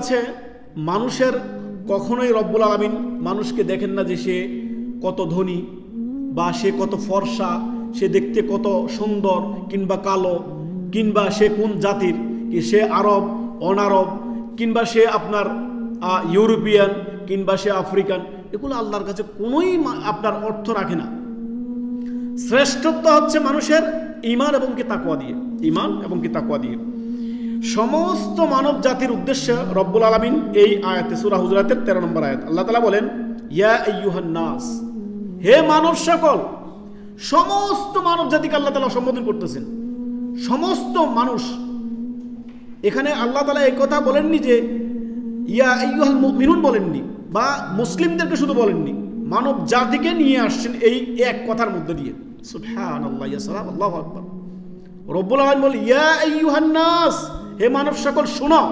আছে, মানুষের কখনোই রব্বুল আলমিন মানুষকে দেখেন না যে সে কত ধনী বা সে কত ফর্সা, সে দেখতে কত সুন্দর কিংবা কালো, কিংবা সে কোন জাতির, কি সে আরব, অনারব, কিংবা সে আপনার ইউরোপিয়ান, কিংবা সে আফ্রিকান, এগুলো আল্লাহর কাছে কোনোই আপনার অর্থ রাখে না। শ্রেষ্ঠত্ব হচ্ছে মানুষের ইমান এবং কি তাকুয়া দিয়ে ইমান এবং কি তাকুয়া দিয়ে। সমস্ত মানব জাতির উদ্দেশ্যে রব্বুল আলমিন এই আয়াতে, সুরা হুজরাতের তেরো নম্বর আয়াত, আল্লাহ তালা বলেন, ইয়া নাস, হে মানব সকল, সমস্ত মানব জাতিকে আল্লাহ তালা সম্বোধন করতেছেন। সমস্ত মানুষ, এখানে আল্লাহ তালা এই কথা বলেননি যে, ইয়া আইয়ুহাল মিনুন বলেননি, বা মুসলিমদেরকে শুধু বলেননি, মানব জাতিকে নিয়ে আসছেন এই এক কথার মধ্যে দিয়ে। সুবহানাল্লাহ, ইয়া সালাম, আল্লাহু আকবার। রব্বুল আলামিন বলে ইয়া আইয়ুহান নাস হে মানব সকল, শোনো।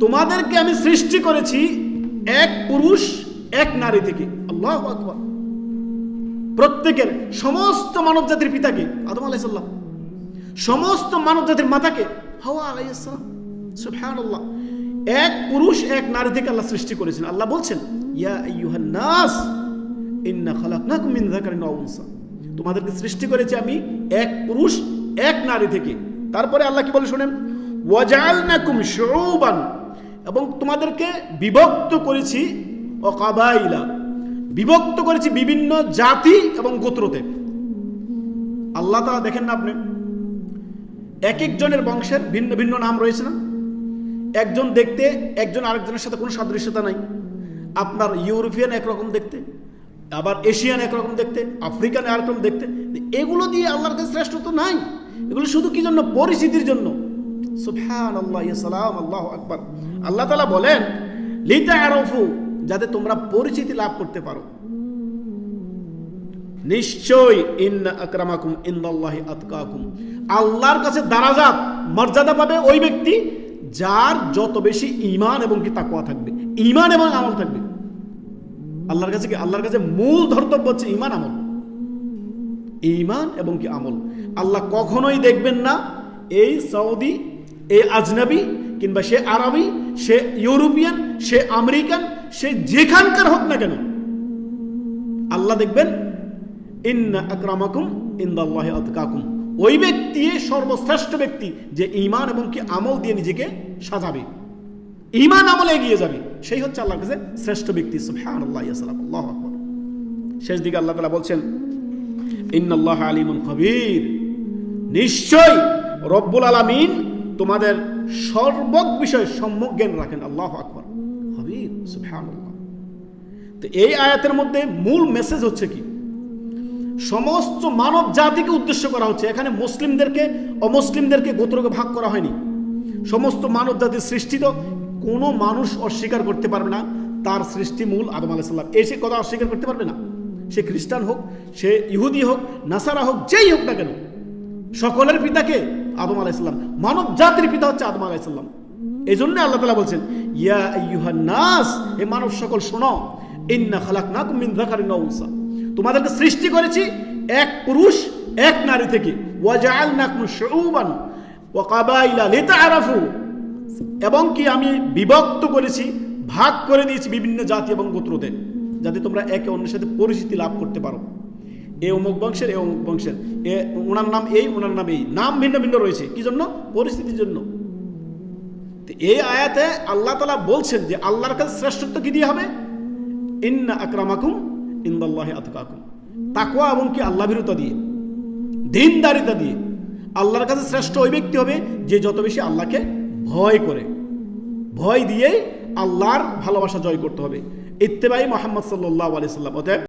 তোমাদেরকে আমি সৃষ্টি করেছি এক পুরুষ, এক নারী থেকে। আল্লাহু প্রত্যেকের, সমস্ত মানব জাতির পিতাকে, আদম আলাইহিস সালাম। সমস্ত মানব জাতির মাতাকে, হাওয়া সুবহানাল্লাহ। এক পুরুষ, এক নারী থেকে আল্লাহ সৃষ্টি করেছেন। আল্লাহ বলছেন, ইয়া আইয়ুহান ইন্না খালাকনাকুম মিন যাকারিন ওয়া উনসা। তোমাদেরকে সৃষ্টি করেছি আমি এক পুরুষ, এক নারী থেকে। তারপরে আল্লাহ কি বলে শুনেন? ওয়াজআলনাকুম শুউবান এবং তোমাদেরকে বিভক্ত করেছি ও কাবাইলা বিভক্ত করেছি বিভিন্ন জাতি এবং গোত্রতে। আল্লাহ তাআলা দেখেন না আপনি? এক একজনের বংশের ভিন্ন ভিন্ন নাম রয়েছে না? একজন দেখতে, একজন আরেকজনের সাথে কোনো সাদৃশ্যতা নাই। আপনার ইউরোপিয়ান একরকম দেখতে। আবার এশিয়ান একরকম দেখতে, আফ্রিকান একরকম দেখতে। এগুলো দিয়ে আল্লাহর কাছে শ্রেষ্ঠ তো নাই। এগুলো শুধু কি জন্য? পরিচিতির জন্য। সুবহান আল্লাহ সালাম, আল্লাহ আকবার। আল্লাহ তালা বলেন লিতা আরফু যাতে তোমরা পরিচিতি লাভ করতে পারো। নিশ্চয় ইন্না আকরামাকুম ইন্দাল্লাহি আতকাকুম। আল্লাহর কাছে দারাজাত, মর্যাদা পাবে ওই ব্যক্তি যার যত বেশি ঈমান এবং কি তাকওয়া থাকবে। ঈমান এবং আমল থাকবে। আল্লাহর কাছে কি আল্লাহর কাছে মূল ধর্তব্য হচ্ছে ঈমান, আমল? ইমান এবং কি আমল? আল্লাহ কখনোই দেখবেন না এই সৌদি, এই আজনাবি, কিংবা সে আরবি, সে ইউরোপিয়ান, সে আমেরিকান, সে যেখানকার হোক না কেন, আল্লাহ দেখবেন, ইন্না আকরামাকুম ইন্দাল্লাহি আতকাকুম। ওই ব্যক্তি সর্বশ্রেষ্ঠ ব্যক্তি যে ইমান এবং কি আমল দিয়ে নিজেকে সাজাবে। ঈমান আমলে এগিয়ে যাবে। সেই হচ্ছে আল্লাহর কাছে শ্রেষ্ঠ ব্যক্তি, সুবহানাল্লাহ, ইয়া সালাম, আল্লাহু আকবার। শেষ দিকে আল্লাহ তাআলা বলছেন, ইন্নাল্লাহ আলিমুন খবীর। নিশ্চয় রব্বুল আলামিন তোমাদের সর্বক বিষয়ে সম্যক জ্ঞান রাখেন, আল্লাহু আকবার। খবীর, সুবহানাল্লাহ। তো এই আয়াতের মধ্যে মূল মেসেজ হচ্ছে কি? সমস্ত মানব জাতিকে উদ্দেশ্য করা হচ্ছে, এখানে মুসলিমদেরকে, অমুসলিমদেরকে গোত্রকে ভাগ করা হয়নি। সমস্ত মানব জাতির সৃষ্টি তো কোনো মানুষ অস্বীকার করতে পারবে না, তার সৃষ্টি মূল আদম আলাইসাল্লাম এ সে কথা অস্বীকার করতে পারবে না। সে খ্রিস্টান হোক, সে ইহুদি হোক, নাসারা হোক, যেই হোক না কেন, সকলের পিতাকে আদম আলাইসাল্লাম মানব জাতির পিতা হচ্ছে আদম আলাইসাল্লাম এই জন্য আল্লাহ তালা বলছেন, ইয়া ইউহান নাস, এ মানব সকল শোনো, ইন্না খালাক না মিন উনসা। তোমাদেরকে সৃষ্টি করেছি এক পুরুষ, এক নারী থেকে। ওয়াজআলনাকুম শুউবান ওয়া কাবাইলা লিতাআরাফু। এবং কি আমি বিভক্ত করেছি, ভাগ করে দিয়েছি বিভিন্ন জাতি এবং গোত্রতে যাতে তোমরা একে অন্যের সাথে পরিচিতি লাভ করতে পারো। এ অমুক বংশের, এ অমুক বংশের। এ ওনার নাম এই, ওনার নাম এই। নাম ভিন্ন ভিন্ন রয়েছে। কি জন্য? পরিস্থিতির জন্য। এই আয়াতে আল্লাহ তালা বলছেন যে, আল্লাহর কাছে শ্রেষ্ঠত্ব কি দিয়ে হবে? ইন্না আকরামাকুম ইন্দাল্লাহি আতকাকুম। তাকুয়া এবং কি? আল্লাহ বিরতা দিয়ে। দিনদারিতা দিয়ে। আল্লাহর কাছে শ্রেষ্ঠ ওই ব্যক্তি হবে যে, যত বেশি আল্লাহকে ভয় করে। ভয় দিয়ে আল্লাহর ভালোবাসা জয় করতে হবে। ইত্তেবাই মোহাম্মদ সাল্লাহ আলি সাল্লাম অতএব